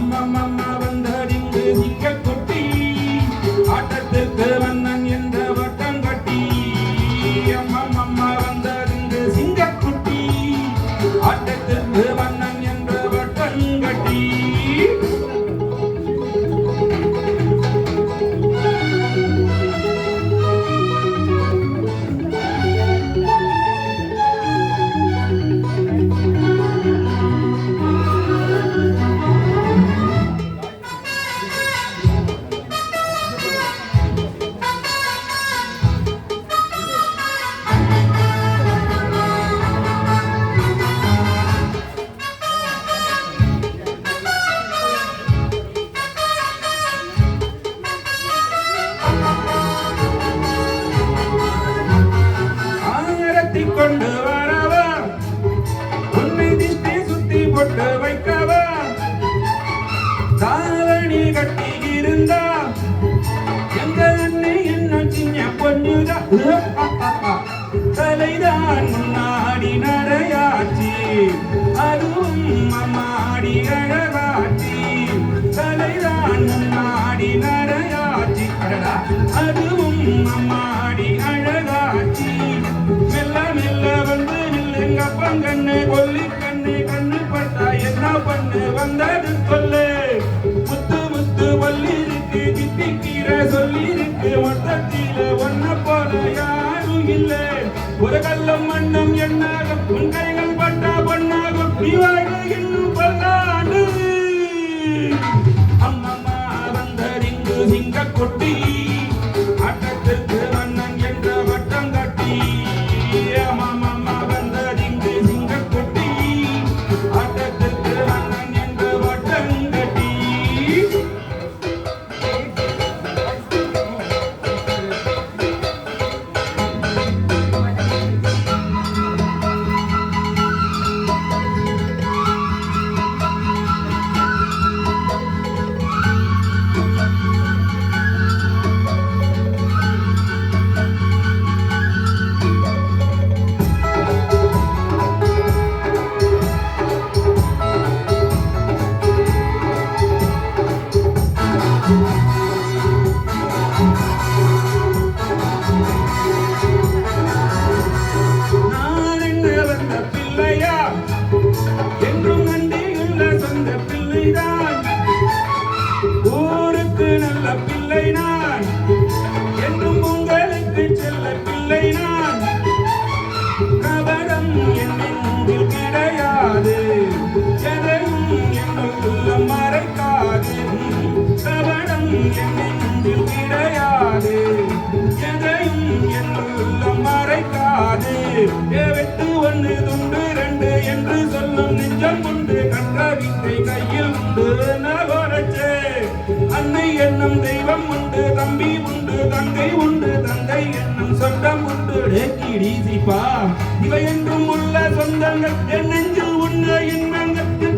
mama, mama. கொண்டு வரவா உன்னை திஷ்டி சுத்தி போட்டு வைக்கவா தாவணி கட்டி இருந்தா எங்க அண்ணி என்ன சின்ன பொண்ணுதா. தலைதான் முன்னாடி நடையாச்சி. அதுவும் அம்மாடி அழகாச்சி தலைதான் முன்னாடி நடையாச்சி. அதுவும் அம்மாடி பண்ணு வந்தது சொல்லு. முத்து முத்து வள்ளி இருக்கு திட்டிக்கீரை சொல்லி இருக்கு மொத்தத்தில ஒன்ன போல யாரும் இல்ல. ஒரு கல்லம் மண்ணம் என்னாகும் உன் கைகள் பட்டா பொண்ணாகும் நீ வாழ்வு இன்னும் பல்லாண்டு. அம்மம்மா வந்தறிங்கு சிங்க கொட்டி. பிள்ளை பிள்ளைதான். ஊருக்கு நல்ல பிள்ளை நான் என்றும் உங்களுக்கு செல்ல பிள்ளை நான் கபடம் என்னில் கிடையாது. எதையும் என்னுள்ள மறைக்காது. கபடம் என்னில் கிடையாது. எதையும் என்னுள்ள மறைக்காது. ஏ வெட்டு ஒன்று துண்டு கொஞ்சம் நெஞ்சம் உண்டு கற்ற வித்தை கையில் உண்டு. நகரச்சே அன்னை என்னும் தெய்வம் உண்டு. தம்பி உண்டு தங்கை உண்டு. தங்கை என்னும் சொந்தம் உண்டு. டேக்கிடி சிப்பா. இவை என்றும் உள்ள சொந்தங்கள் என் நெஞ்சில் உள்ள இன்பங்கள்.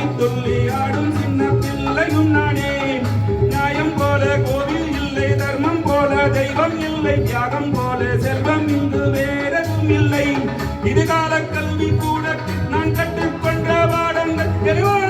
துள்ளி துள்ளி ஆடும் சின்ன பிள்ளையும் நானே நியாயம் போல கோவில் இல்லை தர்மம் போல தெய்வம் இல்லை தியாகம் போல செல்வம் இங்கு வேறதும் இல்லை. இது கல்வி கூட நான் கற்றுக்கொண்ட பாடங்கள். தெளிவான